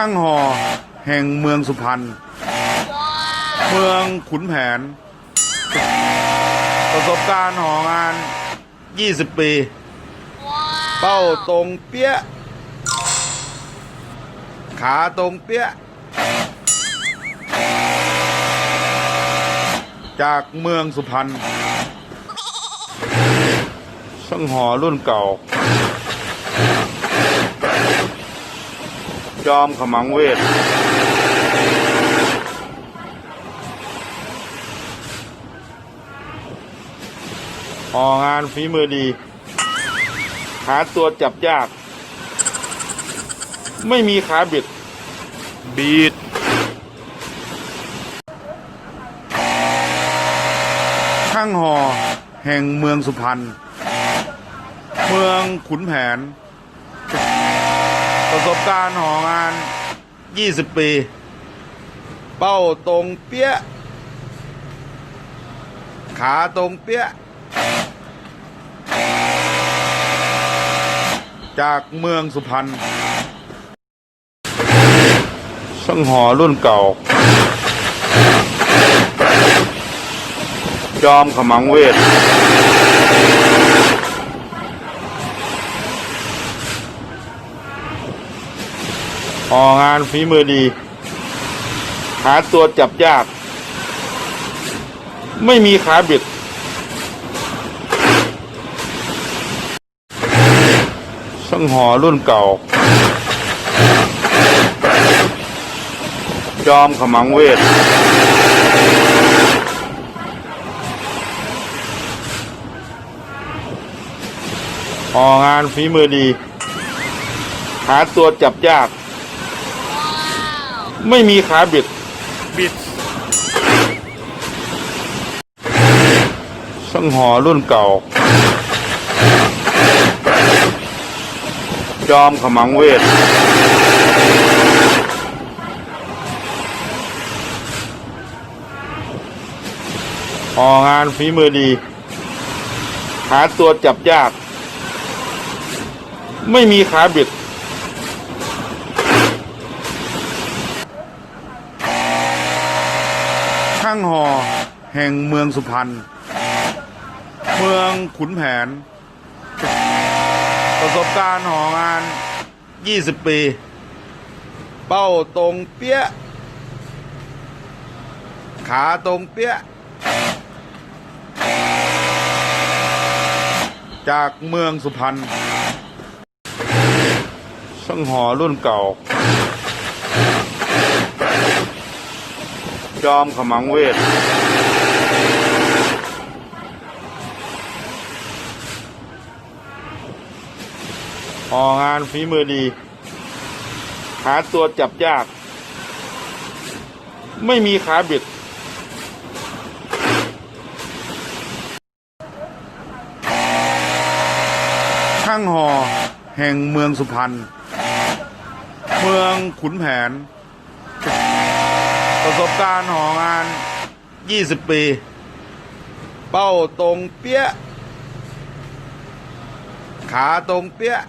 ช่างหอแห่งเมืองสุพรรณ เมืองขุนแผน ประสบการณ์หองาน 20 ปี เป้าตรงเปี้ยะขาตรงเปี้ยะจากเมืองสุพรรณช่างหอรุ่นเก่า จอมขมังเวท ออกงานฝีมือดี หาตัวจับยาก ไม่มีขาบิด บีดช่างหอแห่งเมืองสุพรรณ เมืองขุนแผน ประสบการณ์หองาน 20 ปี เป้าตรงเปี้ยะขาตรงเปี้ยะจากเมืองสุพรรณช่างหอรุ่นเก่า จอมขมังเวท อองานฝีมือดี หาตัวจับยาก ไม่มีขาบิดช่างหอรุ่นเก่า จอมขมังเวท อองานฝีมือดี หาตัวจับยาก ไม่มีขาบิด บิดช่างหอรุ่นเก่า จอมขมังเวท ออกงานฝีมือดี หาตัวจับยาก ไม่มีขาบิด ช่างหอแห่งเมืองสุพรรณ เมืองขุนแผน ประสบการณ์หองาน 20 ปี เป้าตรงเปี้ย ขาตรงเปี้ย จากเมืองสุพรรณช่างหอรุ่นเก่า จอมขมังเวท ออกงานฝีมือดี หาตัวจับยาก ไม่มีขาบิด ช่างหอแห่งเมืองสุพรรณ เมืองขุนแผน ประสบการณ์หองาน 20 ปี เป้าตรงเปี้ยะขาตรงเปี้ยะ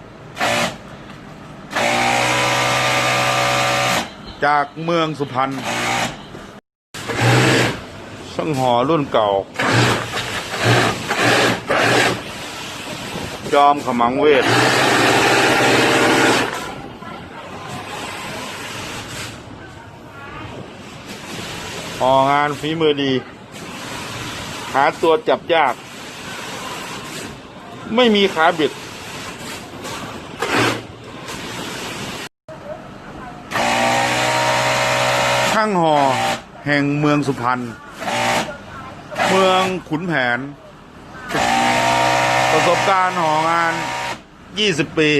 จากเมืองสุพรรณช่างหอรุ่นเก่า จอมขมังเวท อองานฝีมือดี หาตัวจับยาก ไม่มีขาบิด ช่างหอแห่งเมืองสุพรรณ เมืองขุนแผน ประสบการณ์หองาน 20 ปี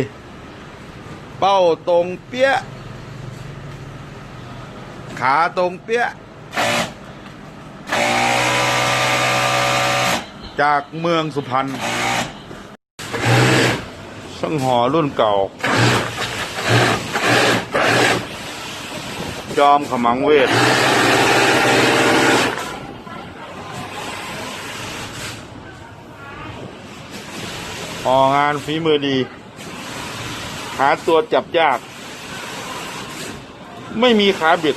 เป้าตรงเปี้ย ขาตรงเปี้ย จากเมืองสุพรรณช่างหอรุ่นเก่า จอมขมังเวท อองานฝีมือดี หาตัวจับยาก ไม่มีขาบิด